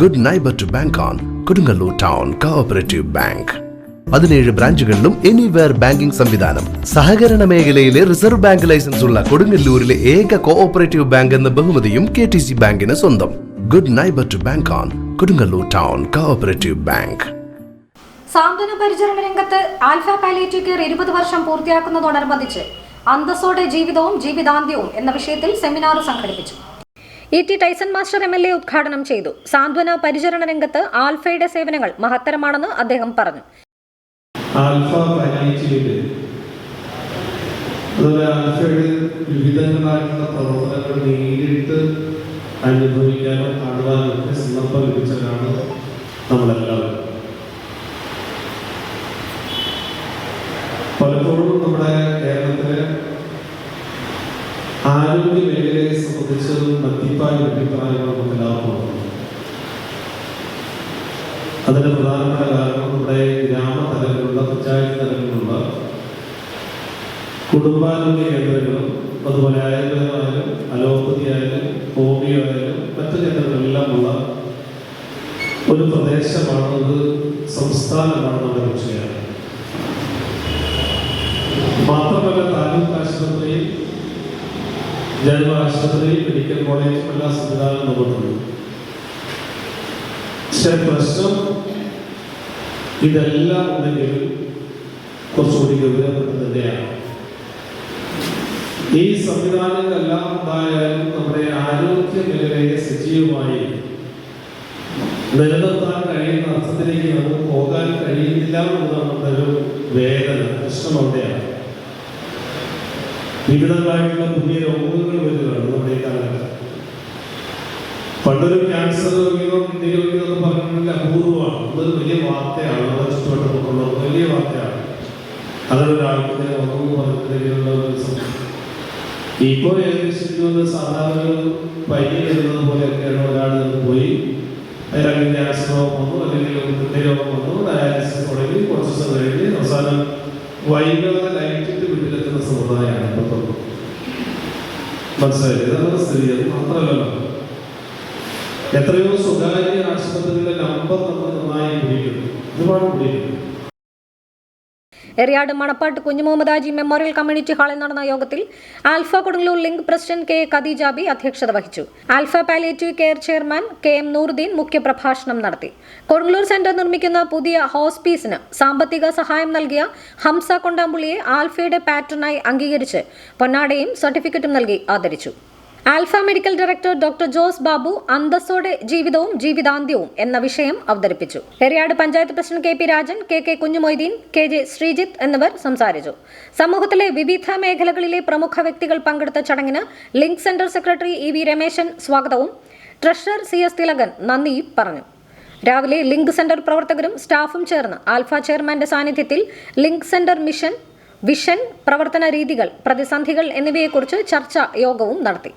Good neighbour to bank on Kodungallur town cooperative bank പതിനേഴ് ബ്രാഞ്ചുകളിലും anywhere banking സംവിധാനം. സഹകരണ മേഖലയിലെ റിസർവ് ബാങ്ക് ലൈസൻസ് ഉള്ള കൊടുങ്ങല്ലൂരിലെ ഏക കോഓപ്പറേറ്റീവ് ബാങ്ക് എന്ന ബഹുമതിയും കെ ടി സി ബാങ്കിന് സ്വന്തം. Good neighbour to bank on Kodungallur town cooperative bank സാന്ത്വന പരിചരണ രംഗത്ത് ആൽഫ പാലിയേറ്റീവ് കെയർ ഇരുപത് വർഷം പൂർത്തിയാക്കുന്നതോടനുബന്ധിച്ച് അന്തസ്സോടെ ജീവിതവും ജീവിതാന്ത്യവും എന്ന വിഷയത്തിൽ സെമിനാർ സംഘടിപ്പിച്ചു. E T Taison master M L A ഉദ്ഘാടനം ചെയ്തു. സാന്ത്വന പരിചരണ രംഗത്ത് ആൽഫയുടെ സേവനങ്ങൾ മഹത്തരമാണെന്ന് അദ്ദേഹം പറഞ്ഞു. ആൽഫ ആൽഫയുടെ നമ്മളെല്ലാവരും. പലപ്പോഴും നമ്മുടെ കേരളത്തിലെ ആരോഗ്യ മേഖലയെ സംബന്ധിച്ച് മദ്യപ്പായ അഭിപ്രായങ്ങൾ നമുക്ക് എല്ലാവർക്കും അതിന് പ്രധാനപ്പെട്ട കാരണം നമ്മുടെ ഗ്രാമതലങ്ങളിലുള്ള പഞ്ചായത്ത് തലങ്ങളിലുള്ള കുടുംബാരോഗ്യ കേന്ദ്രങ്ങളും അതുപോലെ ആയുർവേദമായാലും അലോപ്പതി ആയാലും ഹോമിയോ ആയാലും മറ്റു കേന്ദ്രങ്ങളെല്ലാമുള്ള ഒരു പ്രദേശമാണ് ഒരു സംസ്ഥാനമാണ് നമ്മുടെ വിഷയം മാത്രമല്ല ജനറൽ ആശുപത്രിയിൽ മെഡിക്കൽ കോളേജ് എല്ലാ സംവിധാനവും നമുക്കുണ്ട്. പ്രശ്നം ഇതെല്ലാം ഉണ്ടെങ്കിലും കുറച്ചുകൂടി ഗൗരവപ്പെട്ടത് തന്നെയാണ്. ഈ സംവിധാനങ്ങളെല്ലാം ഉണ്ടായാലും നമ്മുടെ ആരോഗ്യ മേഖലയെ സജീവമായി നിലനിർത്താൻ കഴിയുന്ന അർത്ഥത്തിലേക്ക് നമുക്ക് പോകാൻ കഴിയുന്നില്ല എന്നതാണ് ഒരു വേദന പ്രശ്നം അവിടെയാണ്. വിവിധങ്ങളായിട്ടുള്ള പുതിയ രോഗങ്ങൾ വരുകയാണ് നമ്മുടെ കാലഘട്ടം പണ്ടൊരു ക്യാൻസർ രോഗിയോ കിഡ്നി രോഗിയോ എന്ന് അപൂർവമാണ്. അതൊരു വലിയ വാർത്തയാണ്. നമ്മുടെ ചുറ്റുവട്ടമൊക്കെയുള്ള വലിയ വാർത്തയാണ്. ഒരാൾക്ക് വന്നു പറഞ്ഞിട്ടുള്ള ഒരു സംഭവം. ഇപ്പോൾ ഏകദേശം സാധാരണ ഒരു പനി വരുന്നത് പോലെയൊക്കെയാണ് ഒരാൾ പോയി. അയാൾക്ക് ക്യാൻസർ രോഗം വന്നു അല്ലെങ്കിൽ കിഡ്നി വന്നു ഡയാലിസിസ് തുടങ്ങി കുറച്ച് ദിവസം കഴിഞ്ഞ് അവസാനം വൈകാതെ മനസ്സിലായില്ലേ? ഇതാണ് സ്ഥിതി മാത്രമല്ലല്ലോ എത്രയോ സ്വകാര്യ ആശുപത്രികളുടെ നമ്പർ നമ്മൾ നന്നായി കുടിക്കുന്നു ഒരുപാട് കുടിക്കുന്നു എറിയാട് മണപ്പാട്ട് കുഞ്ഞുമുഹമ്മദാജി മെമ്മോറിയൽ കമ്മ്യൂണിറ്റി ഹാളിൽ നടന്ന യോഗത്തിൽ Alpha Kodungallur link president K Khadeejabi അധ്യക്ഷത വഹിച്ചു. Alpha palliative care chairman K M Nooruddeen മുഖ്യപ്രഭാഷണം നടത്തി. കൊടുങ്ങല്ലൂർ സെന്റർ നിർമ്മിക്കുന്ന പുതിയ ഹോസ്പീസിന് സാമ്പത്തിക സഹായം നൽകിയ ഹംസ കൊണ്ടാമ്പുള്ളിയെ ആൽഫയുടെ പാറ്റേണായി അംഗീകരിച്ച് പൊന്നാടയും സർട്ടിഫിക്കറ്റും നൽകി ആദരിച്ചു. Alpha medical director doctor Jose Babu അന്തസ്സോടെ ജീവിതവും ജീവിതാന്ത്യവും എന്ന വിഷയം അവതരിപ്പിച്ചു. Periyad panchayat president K P Rajan K K Kunjumoideen K J Sreejith എന്നിവർ സംസാരിച്ചു. സമൂഹത്തിലെ വിവിധ മേഖലകളിലെ പ്രമുഖ വ്യക്തികൾ പങ്കെടുത്ത ചടങ്ങിന് link centre secretary E V Rameshan സ്വാഗതവും ട്രഷറർ സി എസ് തിലകൻ നന്ദിയും പറഞ്ഞു. രാവിലെ ലിങ്ക് സെന്റർ പ്രവർത്തകരും സ്റ്റാഫും ചേർന്ന് ആൽഫ ചെയർമാന്റെ സാന്നിധ്യത്തിൽ ലിങ്ക് സെന്റർ മിഷൻ വിഷൻ പ്രവർത്തന രീതികൾ പ്രതിസന്ധികൾ എന്നിവയെക്കുറിച്ച് ചർച്ച യോഗവും നടത്തി.